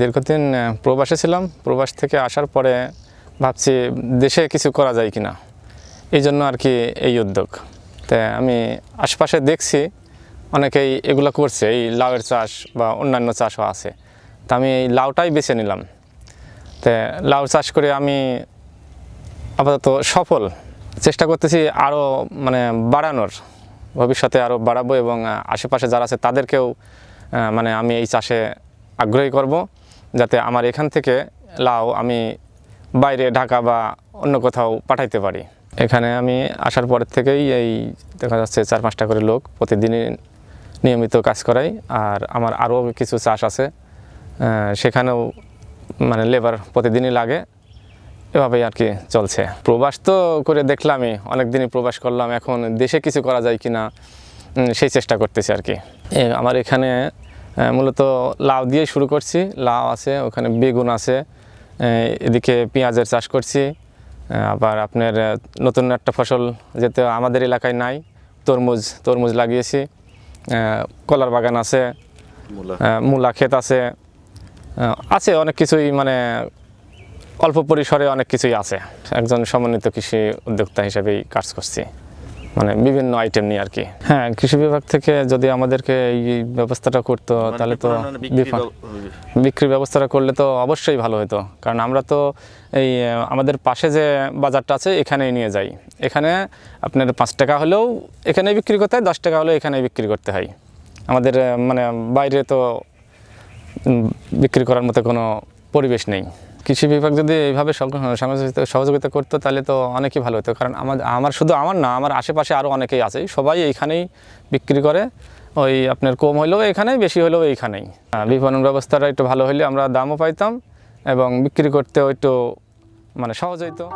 দীর্ঘদিন প্রবাসে ছিলাম। প্রবাস থেকে আসার পরে ভাবছি দেশে কিছু করা যায় কিনা। এই জন্য আর কি এই উদ্যোগ। তা আমি আশপাশে দেখছি, অনেকেই এগুলো করছে। এই লাউয়ের চাষ বা অন্যান্য চাষও আছে। তা আমি এই লাউটাই বেছে নিলাম। তা লাউ চাষ করে আমি আপাতত সফল। চেষ্টা করতেছি আরও মানে বাড়ানোর। ভবিষ্যতে আরও বাড়াবো এবং আশেপাশে যারা আছে তাদেরকেও মানে আমি এই চাষে আগ্রহী করব যাতে আমার এখান থেকে লাউ আমি বাইরে ঢাকা বা অন্য কোথাও পাঠাইতে পারি। এখানে আমি আসার পর থেকেই এই দেখা যাচ্ছে চার পাঁচটা করে লোক প্রতিদিনই নিয়মিত কাজ করাই আর আমার আরও কিছু চাষ আছে। সেখানেও মানে লেবার প্রতিদিনই লাগে। এভাবেই আর কি চলছে। প্রবাস তো করে দেখলামই অনেক দিনই প্রবাস করলাম, এখন দেশে কিছু করা যায় কি না সেই চেষ্টা করতেছি আর কি। আমার এখানে মূলত লাউ দিয়ে শুরু করছি। লাউ আছে ওখানে বেগুন আছে এদিকে পেঁয়াজের চাষ করছি। আবার আপনার নতুন একটা ফসল যেতে আমাদের এলাকায় নাই তরমুজ তরমুজ লাগিয়েছি। কলার বাগান আছে মূলা। ক্ষেত আছে আছে অনেক কিছুই মানে অল্প পরিসরে অনেক কিছুই আছে। একজন সমন্বিত কৃষি উদ্যোক্তা হিসেবেই কাজ করছি। মানে বিভিন্ন আইটেম নিয়ে আর কি। হ্যাঁ কৃষি বিভাগ থেকে যদি আমাদেরকে এই ব্যবস্থাটা করতো মানে তাহলে তো বিক্রি বিক্রির ব্যবস্থাটা করলে তো অবশ্যই ভালো হতো। কারণ আমরা তো এই আমাদের পাশে যে বাজারটা আছে এখানেই নিয়ে যাই। এখানে আপনার পাঁচ টাকা হলেও এখানেই বিক্রি করতে হয় দশ টাকা হলেও এখানেই বিক্রি করতে হয়। আমাদের মানে বাইরে তো বিক্রি করার মতো কোনো পরিবেশ নেই। কৃষি বিভাগ যদি এইভাবে সহযোগিতা করতো, তাহলে তো অনেকই ভালো হতো। কারণ আমার আমার শুধু আমার না, আমার আশেপাশে আরও অনেকেই আছে। সবাই এইখানেই বিক্রি করে। ওই আপনার কম হলেও এখানেই বেশি হলেও এইখানেই। বিপণন ব্যবস্থাটা একটু ভালো হলে আমরা দামও পাইতাম এবং বিক্রি করতেও একটু মানে সহজ হইতো।